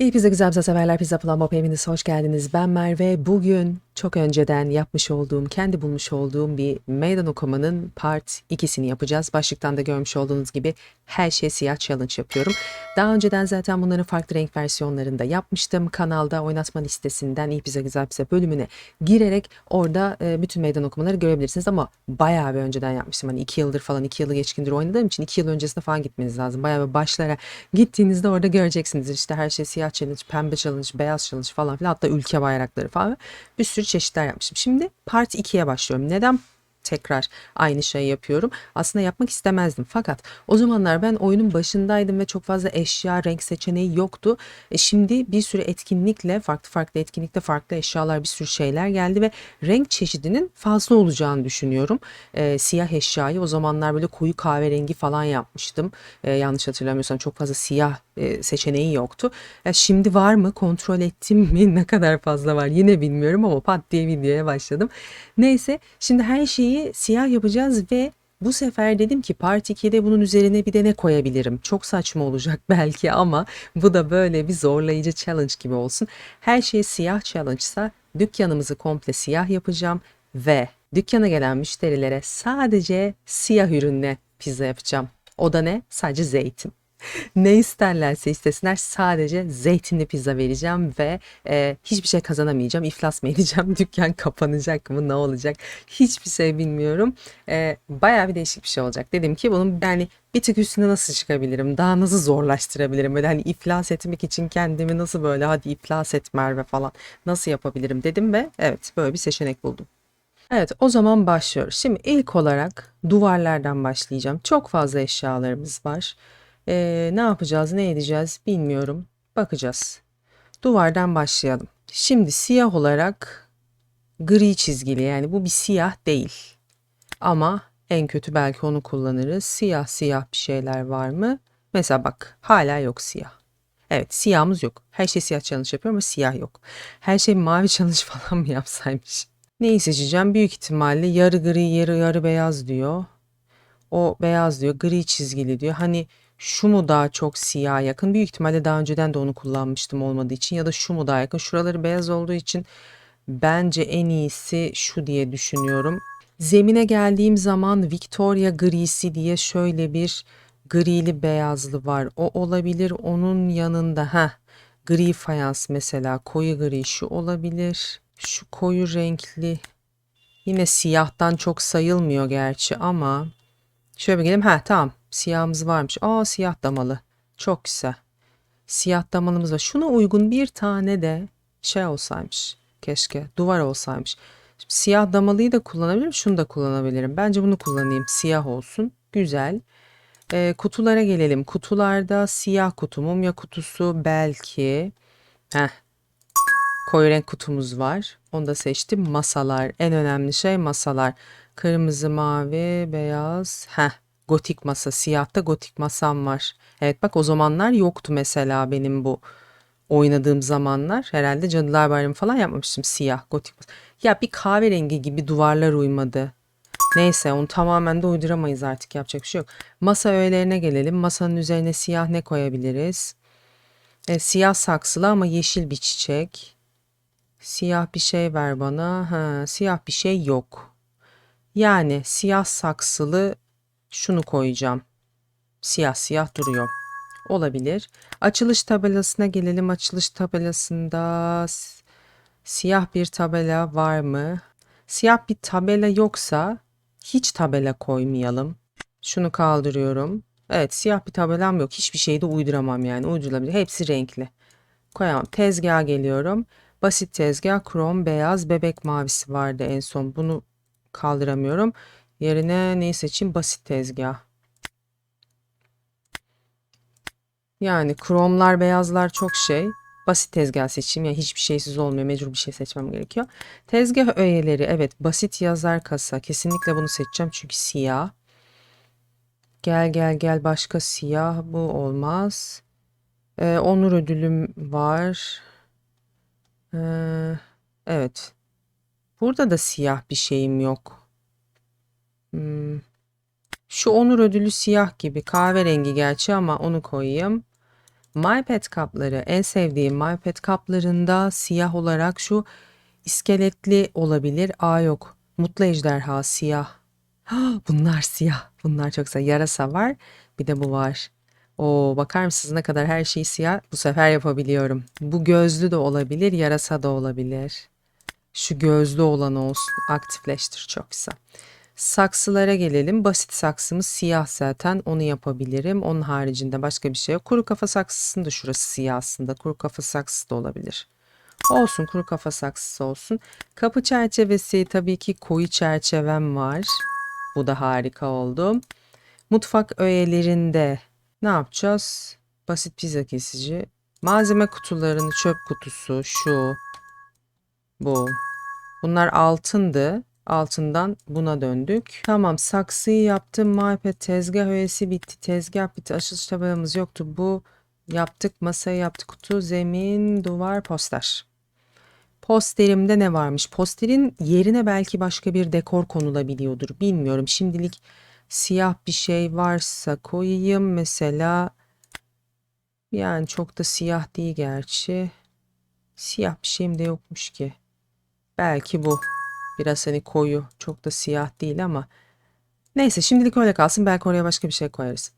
İyi pizza güzel pizza severler pizza Bob hepiniz hoş geldiniz. Ben Merve. Bugün çok önceden yapmış olduğum, kendi bulmuş olduğum bir meydan okumanın part 2'sini yapacağız. Başlıktan da görmüş olduğunuz gibi her şey siyah challenge yapıyorum. Daha önceden zaten bunların farklı renk versiyonlarında yapmıştım. Kanalda oynatma listesinden iyi pizza güzel pizza bölümüne girerek orada e, bütün meydan okumaları görebilirsiniz. Ama bayağı bir önceden yapmıştım. Hani 2 yıldır falan 2 yılı geçkindir oynadığım için 2 yıl öncesinde falan gitmeniz lazım. Bayağı bir başlara gittiğinizde orada göreceksiniz. İşte her şey siyah challenge, pembe challenge, beyaz challenge falan filan. Hatta ülke bayrakları falan. Bir sürü çeşitler yapmışım. Şimdi part 2'ye başlıyorum. Neden tekrar aynı şeyi yapıyorum. Aslında yapmak istemezdim. Fakat o zamanlar ben oyunun başındaydım ve çok fazla eşya, renk seçeneği yoktu. E şimdi bir sürü etkinlikle, farklı farklı etkinlikte farklı eşyalar, bir sürü şeyler geldi ve renk çeşidinin fazla olacağını düşünüyorum. E, siyah eşyayı o zamanlar böyle koyu kahverengi falan yapmıştım. E, yanlış hatırlamıyorsam çok fazla siyah e, seçeneği yoktu. Ya şimdi var mı? Kontrol ettim mi? Ne kadar fazla var? Yine bilmiyorum ama pat diye videoya başladım. Neyse şimdi her şeyi siyah yapacağız ve bu sefer dedim ki Part 2'de bunun üzerine bir de ne koyabilirim? Çok saçma olacak belki ama bu da böyle bir zorlayıcı challenge gibi olsun. Her şey siyah challenge'sa dükkanımızı komple siyah yapacağım ve dükkana gelen müşterilere sadece siyah ürünle pizza yapacağım. O da ne? Sadece zeytin. Ne isterlerse istesinler sadece zeytinli pizza vereceğim ve e, hiçbir şey kazanamayacağım. İflas mı edeceğim? Dükkan kapanacak mı? Ne olacak? Hiçbir şey bilmiyorum. E, bayağı bir değişik bir şey olacak. Dedim ki bunun yani bir tık üstüne nasıl çıkabilirim? Daha nasıl zorlaştırabilirim? Böyle hani iflas etmek için kendimi nasıl böyle hadi iflas et Merve falan nasıl yapabilirim dedim ve evet böyle bir seçenek buldum. Evet o zaman başlıyoruz. Şimdi ilk olarak duvarlardan başlayacağım. Çok fazla eşyalarımız var. Ee, ne yapacağız, ne edeceğiz bilmiyorum. Bakacağız. Duvardan başlayalım. Şimdi siyah olarak gri çizgili yani bu bir siyah değil. Ama en kötü belki onu kullanırız. Siyah siyah bir şeyler var mı? Mesela bak hala yok siyah. Evet siyahımız yok. Her şey siyah challenge yapıyor ama siyah yok. Her şey mavi challenge falan mı yapsaymış? Neyi seçeceğim? Büyük ihtimalle yarı gri yarı yarı beyaz diyor. O beyaz diyor. Gri çizgili diyor. Hani şu mu daha çok siyah yakın? Büyük ihtimalle daha önceden de onu kullanmıştım olmadığı için ya da şu mu daha yakın? Şuraları beyaz olduğu için bence en iyisi şu diye düşünüyorum. Zemine geldiğim zaman Victoria grisi diye şöyle bir grili beyazlı var. O olabilir. Onun yanında ha gri fayans mesela koyu gri şu olabilir. Şu koyu renkli yine siyahtan çok sayılmıyor gerçi ama şöyle bir gelelim. Ha tamam Siyahımız varmış. Aa siyah damalı. Çok güzel. Siyah damalımız var. Şuna uygun bir tane de şey olsaymış. Keşke duvar olsaymış. Şimdi siyah damalıyı da kullanabilirim. Şunu da kullanabilirim. Bence bunu kullanayım. Siyah olsun. Güzel. Ee, kutulara gelelim. Kutularda siyah kutu, mumya kutusu belki. Heh. Koyu renk kutumuz var. Onu da seçtim. Masalar. En önemli şey masalar. Kırmızı, mavi, beyaz. Heh gotik masa. Siyahta gotik masam var. Evet bak o zamanlar yoktu mesela benim bu oynadığım zamanlar. Herhalde Cadılar Bayramı falan yapmamıştım siyah gotik masa. Ya bir kahverengi gibi duvarlar uymadı. Neyse onu tamamen de uyduramayız artık yapacak bir şey yok. Masa öğelerine gelelim. Masanın üzerine siyah ne koyabiliriz? E, siyah saksılı ama yeşil bir çiçek. Siyah bir şey ver bana. Ha, siyah bir şey yok. Yani siyah saksılı şunu koyacağım. Siyah siyah duruyor. Olabilir. Açılış tabelasına gelelim. Açılış tabelasında siyah bir tabela var mı? Siyah bir tabela yoksa hiç tabela koymayalım. Şunu kaldırıyorum. Evet siyah bir tabelam yok. Hiçbir şeyi de uyduramam yani. Uydurulabilir. Hepsi renkli. Koyamam. Tezgaha geliyorum. Basit tezgah. Krom, beyaz, bebek mavisi vardı en son. Bunu kaldıramıyorum. Yerine neyi seçeyim? Basit tezgah. Yani kromlar, beyazlar çok şey. Basit tezgah seçeyim. Yani hiçbir şeysiz olmuyor. Mecbur bir şey seçmem gerekiyor. Tezgah öğeleri. Evet basit yazar kasa. Kesinlikle bunu seçeceğim çünkü siyah. Gel gel gel başka siyah. Bu olmaz. Ee, onur ödülüm var. Ee, evet. Burada da siyah bir şeyim yok. Hmm. Şu onur ödülü siyah gibi kahverengi gerçi ama onu koyayım. MyPet kapları en sevdiğim MyPet kaplarında siyah olarak şu iskeletli olabilir. Aa yok. Mutlu ejderha siyah. Ha, Bunlar siyah. Bunlar çok güzel. Yarasa var. Bir de bu var. Oo, bakar mısınız ne kadar her şeyi siyah bu sefer yapabiliyorum. Bu gözlü de olabilir, yarasa da olabilir. Şu gözlü olan olsun. Aktifleştir çok güzel. Saksılara gelelim. Basit saksımız siyah zaten. Onu yapabilirim. Onun haricinde başka bir şey yok. Kuru kafa saksısının da şurası siyah aslında. Kuru kafa saksısı da olabilir. Olsun kuru kafa saksısı olsun. Kapı çerçevesi tabii ki koyu çerçevem var. Bu da harika oldu. Mutfak öğelerinde ne yapacağız? Basit pizza kesici. Malzeme kutularını çöp kutusu şu bu. Bunlar altındı. Altından buna döndük. Tamam saksıyı yaptım. MyPad tezgah öğesi bitti. Tezgah bitti. Açılış tabelamız yoktu. Bu yaptık. Masayı yaptık. Kutu, zemin, duvar, poster. Posterimde ne varmış? Posterin yerine belki başka bir dekor konulabiliyordur. Bilmiyorum. Şimdilik siyah bir şey varsa koyayım. Mesela yani çok da siyah değil gerçi. Siyah bir şeyim de yokmuş ki. Belki bu. Biraz hani koyu. Çok da siyah değil ama. Neyse şimdilik öyle kalsın. Belki oraya başka bir şey koyarız.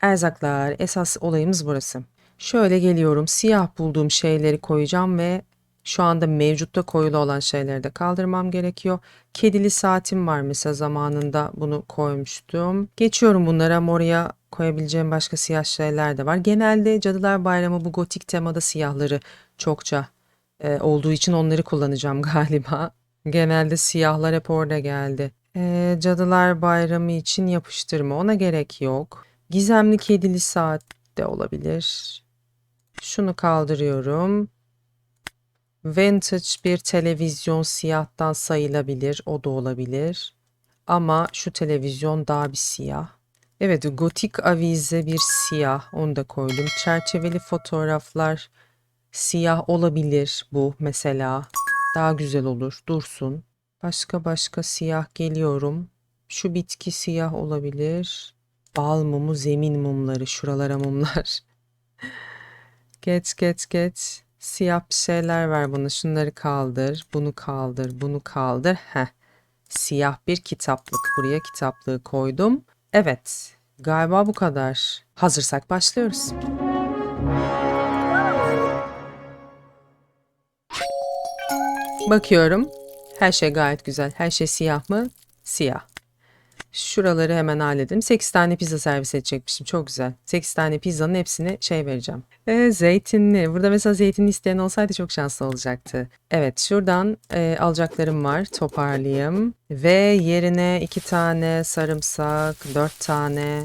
Erzaklar. Esas olayımız burası. Şöyle geliyorum. Siyah bulduğum şeyleri koyacağım ve şu anda mevcutta koyulu olan şeyleri de kaldırmam gerekiyor. Kedili saatim var mesela zamanında bunu koymuştum. Geçiyorum bunlara ama oraya koyabileceğim başka siyah şeyler de var. Genelde Cadılar Bayramı bu gotik temada siyahları çokça e, olduğu için onları kullanacağım galiba. Genelde siyahlar hep orada geldi. E, Cadılar Bayramı için yapıştırma ona gerek yok. Gizemli kedili saat de olabilir. Şunu kaldırıyorum. Vintage bir televizyon siyahtan sayılabilir. O da olabilir. Ama şu televizyon daha bir siyah. Evet, gotik avize bir siyah. Onu da koydum. Çerçeveli fotoğraflar siyah olabilir bu mesela. Daha güzel olur. Dursun. Başka başka siyah geliyorum. Şu bitki siyah olabilir. Bal mumu, zemin mumları, şuralara mumlar. Geç geç geç. Siyah bir şeyler ver bana. Şunları kaldır. Bunu kaldır. Bunu kaldır. Heh. Siyah bir kitaplık. Buraya kitaplığı koydum. Evet. Galiba bu kadar. Hazırsak başlıyoruz. Bakıyorum. Her şey gayet güzel. Her şey siyah mı? Siyah. Şuraları hemen halledelim. 8 tane pizza servis edecekmişim. Çok güzel. 8 tane pizzanın hepsini şey vereceğim. Ee, zeytinli. Burada mesela zeytinli isteyen olsaydı çok şanslı olacaktı. Evet şuradan e, alacaklarım var. Toparlayayım. Ve yerine 2 tane sarımsak, 4 tane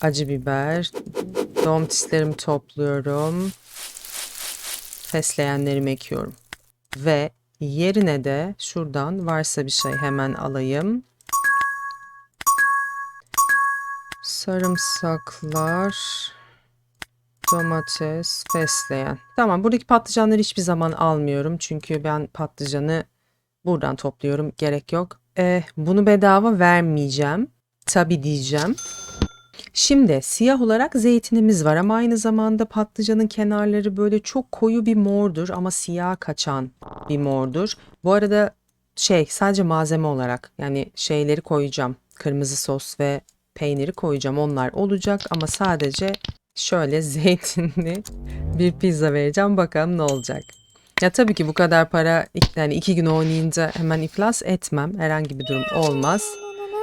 acı biber. Domateslerimi topluyorum. Fesleğenlerimi ekiyorum. Ve yerine de şuradan varsa bir şey hemen alayım. Sarımsaklar, domates, fesleğen. Tamam buradaki patlıcanları hiçbir zaman almıyorum. Çünkü ben patlıcanı buradan topluyorum. Gerek yok. Eh, bunu bedava vermeyeceğim. Tabii diyeceğim. Şimdi siyah olarak zeytinimiz var ama aynı zamanda patlıcanın kenarları böyle çok koyu bir mordur ama siyah kaçan bir mordur. Bu arada şey sadece malzeme olarak yani şeyleri koyacağım. Kırmızı sos ve peyniri koyacağım. Onlar olacak ama sadece şöyle zeytinli bir pizza vereceğim. Bakalım ne olacak. Ya tabii ki bu kadar para yani iki gün oynayınca hemen iflas etmem. Herhangi bir durum olmaz.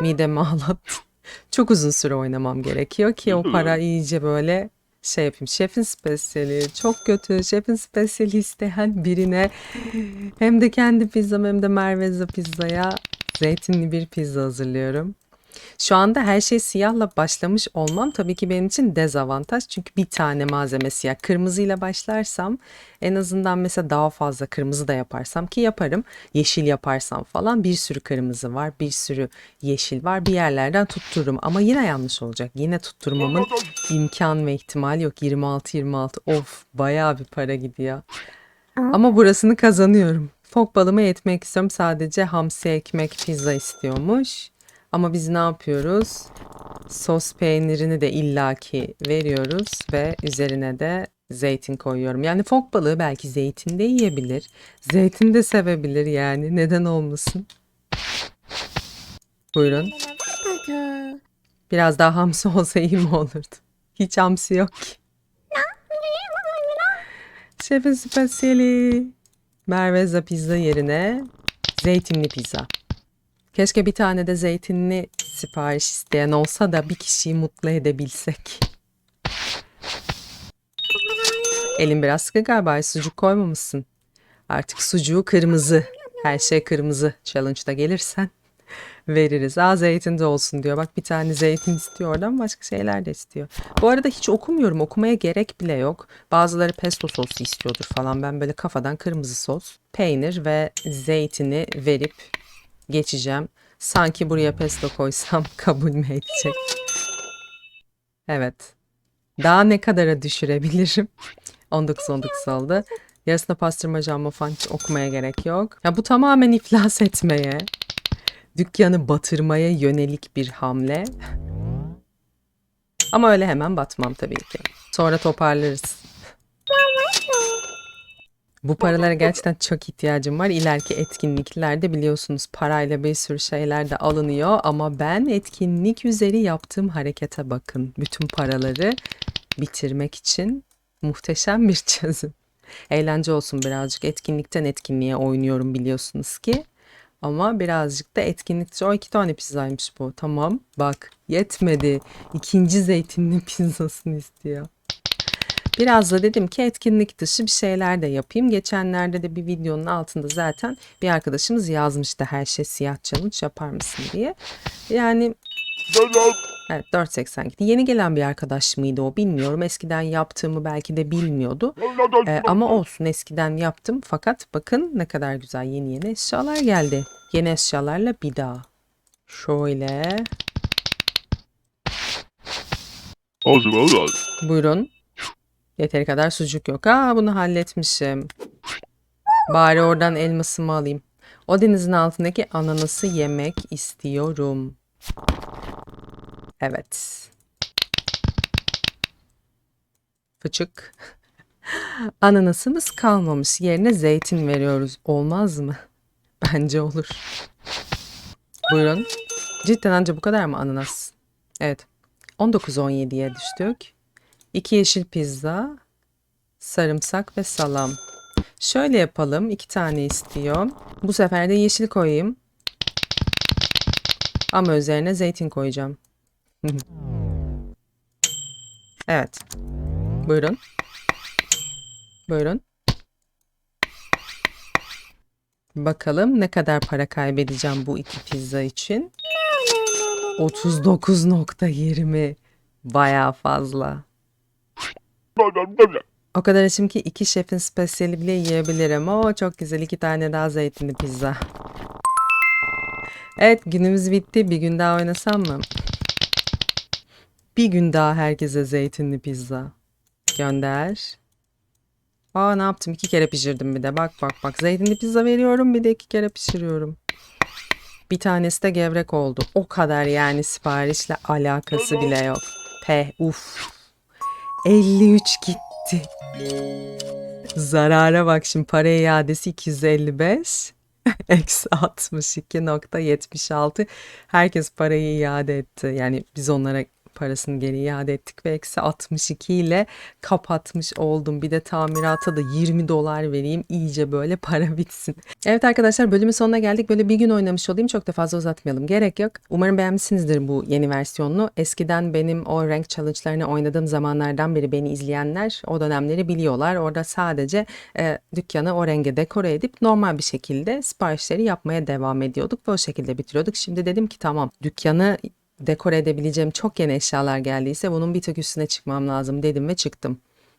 Midemi ağlattı. Çok uzun süre oynamam gerekiyor ki o para iyice böyle şey yapayım. Şefin spesiyeli çok kötü. Şefin spesiyeli isteyen birine hem de kendi pizzam hem de Merveza pizzaya zeytinli bir pizza hazırlıyorum. Şu anda her şey siyahla başlamış olmam tabii ki benim için dezavantaj. Çünkü bir tane malzeme siyah. Kırmızıyla başlarsam en azından mesela daha fazla kırmızı da yaparsam ki yaparım. Yeşil yaparsam falan bir sürü kırmızı var, bir sürü yeşil var. Bir yerlerden tuttururum ama yine yanlış olacak. Yine tutturmamın imkan ve ihtimali yok. 26 26 of bayağı bir para gidiyor. Ama burasını kazanıyorum. Fok balımı etmek istiyorum. Sadece hamsi ekmek pizza istiyormuş. Ama biz ne yapıyoruz? Sos peynirini de illaki veriyoruz ve üzerine de zeytin koyuyorum. Yani fok balığı belki zeytin de yiyebilir. Zeytin de sevebilir yani. Neden olmasın? Buyurun. Biraz daha hamsi olsa iyi mi olurdu? Hiç hamsi yok ki. Şefin spesiyeli. Merveza pizza yerine zeytinli pizza. Keşke bir tane de zeytinli sipariş isteyen olsa da bir kişiyi mutlu edebilsek. Elin biraz sıkı galiba. Sucuk koymamışsın. Artık sucuğu kırmızı. Her şey kırmızı. Challenge'da gelirsen veririz. Aa zeytin de olsun diyor. Bak bir tane zeytin istiyor oradan başka şeyler de istiyor. Bu arada hiç okumuyorum. Okumaya gerek bile yok. Bazıları pesto sosu istiyordur falan. Ben böyle kafadan kırmızı sos, peynir ve zeytini verip geçeceğim. Sanki buraya pesto koysam kabul mü edecek? Evet. Daha ne kadara düşürebilirim? 19-19 oldu. Yarısında pastırma jambon falan hiç okumaya gerek yok. Ya bu tamamen iflas etmeye, dükkanı batırmaya yönelik bir hamle. Ama öyle hemen batmam tabii ki. Sonra toparlarız. Bu paralara gerçekten çok ihtiyacım var. İleriki etkinliklerde biliyorsunuz parayla bir sürü şeyler de alınıyor ama ben etkinlik üzeri yaptığım harekete bakın. Bütün paraları bitirmek için muhteşem bir çözüm. Eğlence olsun birazcık. Etkinlikten etkinliğe oynuyorum biliyorsunuz ki. Ama birazcık da etkinlikçi. O iki tane pizzaymış bu. Tamam. Bak yetmedi. İkinci zeytinli pizzasını istiyor. Biraz da dedim ki etkinlik dışı bir şeyler de yapayım. Geçenlerde de bir videonun altında zaten bir arkadaşımız yazmıştı her şey siyah challenge yapar mısın diye. Yani Evet 4.82. Yeni gelen bir arkadaş mıydı o bilmiyorum. Eskiden yaptığımı belki de bilmiyordu. Ee, ama olsun eskiden yaptım. Fakat bakın ne kadar güzel yeni yeni eşyalar geldi. Yeni eşyalarla bir daha. Şöyle. Buyurun. Yeteri kadar sucuk yok. Aa bunu halletmişim. Bari oradan elmasımı alayım. O denizin altındaki ananası yemek istiyorum. Evet. Fıçık. Ananasımız kalmamış. Yerine zeytin veriyoruz. Olmaz mı? Bence olur. Buyurun. Cidden anca bu kadar mı ananas? Evet. 19-17'ye düştük. 2 yeşil pizza, sarımsak ve salam. Şöyle yapalım. iki tane istiyor. Bu sefer de yeşil koyayım. Ama üzerine zeytin koyacağım. evet. Buyurun. Buyurun. Bakalım ne kadar para kaybedeceğim bu iki pizza için. 39.20 bayağı fazla. O kadar açım ki iki şefin spesiyeli bile yiyebilirim. Oo çok güzel iki tane daha zeytinli pizza. Evet günümüz bitti. Bir gün daha oynasam mı? Bir gün daha herkese zeytinli pizza. Gönder. Aa ne yaptım? İki kere pişirdim bir de. Bak bak bak. Zeytinli pizza veriyorum bir de iki kere pişiriyorum. Bir tanesi de gevrek oldu. O kadar yani siparişle alakası bile yok. Peh uf. 53 gitti. Zarara bak şimdi para iadesi 255. Eksi 62.76. Herkes parayı iade etti. Yani biz onlara parasını geri iade ettik ve eksi 62 ile kapatmış oldum. Bir de tamirata da 20 dolar vereyim iyice böyle para bitsin. Evet arkadaşlar bölümün sonuna geldik. Böyle bir gün oynamış olayım çok da fazla uzatmayalım. Gerek yok. Umarım beğenmişsinizdir bu yeni versiyonunu. Eskiden benim o rank challenge'larını oynadığım zamanlardan beri beni izleyenler o dönemleri biliyorlar. Orada sadece e, dükkanı o renge dekore edip normal bir şekilde siparişleri yapmaya devam ediyorduk ve o şekilde bitiriyorduk. Şimdi dedim ki tamam dükkanı dekore edebileceğim çok yeni eşyalar geldiyse bunun bir tık üstüne çıkmam lazım dedim ve çıktım.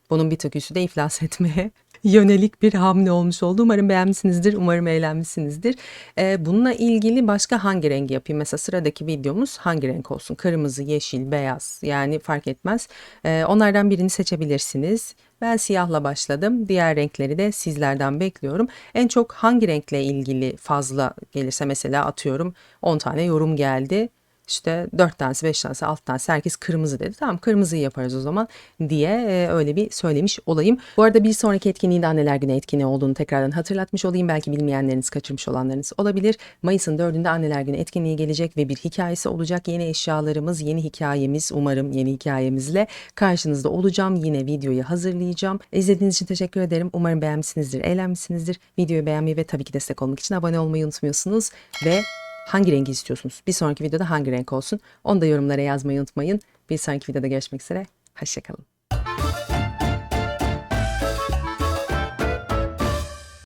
Bunun bir tık üstü de iflas etmeye yönelik bir hamle olmuş oldu. Umarım beğenmişsinizdir, umarım eğlenmişsinizdir. Ee, bununla ilgili başka hangi rengi yapayım? Mesela sıradaki videomuz hangi renk olsun? Kırmızı, yeşil, beyaz yani fark etmez. Ee, onlardan birini seçebilirsiniz. Ben siyahla başladım. Diğer renkleri de sizlerden bekliyorum. En çok hangi renkle ilgili fazla gelirse mesela atıyorum 10 tane yorum geldi. İşte 4 tanesi, 5 tanesi, 6 tanesi herkes kırmızı dedi. Tamam kırmızıyı yaparız o zaman diye e, öyle bir söylemiş olayım. Bu arada bir sonraki etkinliğin de Anneler Günü etkinliği olduğunu tekrardan hatırlatmış olayım. Belki bilmeyenleriniz, kaçırmış olanlarınız olabilir. Mayıs'ın 4'ünde Anneler Günü etkinliği gelecek ve bir hikayesi olacak. Yeni eşyalarımız, yeni hikayemiz, umarım yeni hikayemizle karşınızda olacağım. Yine videoyu hazırlayacağım. İzlediğiniz için teşekkür ederim. Umarım beğenmişsinizdir, eğlenmişsinizdir. Videoyu beğenmeyi ve tabii ki destek olmak için abone olmayı unutmuyorsunuz ve hangi rengi istiyorsunuz? Bir sonraki videoda hangi renk olsun? Onu da yorumlara yazmayı unutmayın. Bir sonraki videoda görüşmek üzere. Hoşçakalın.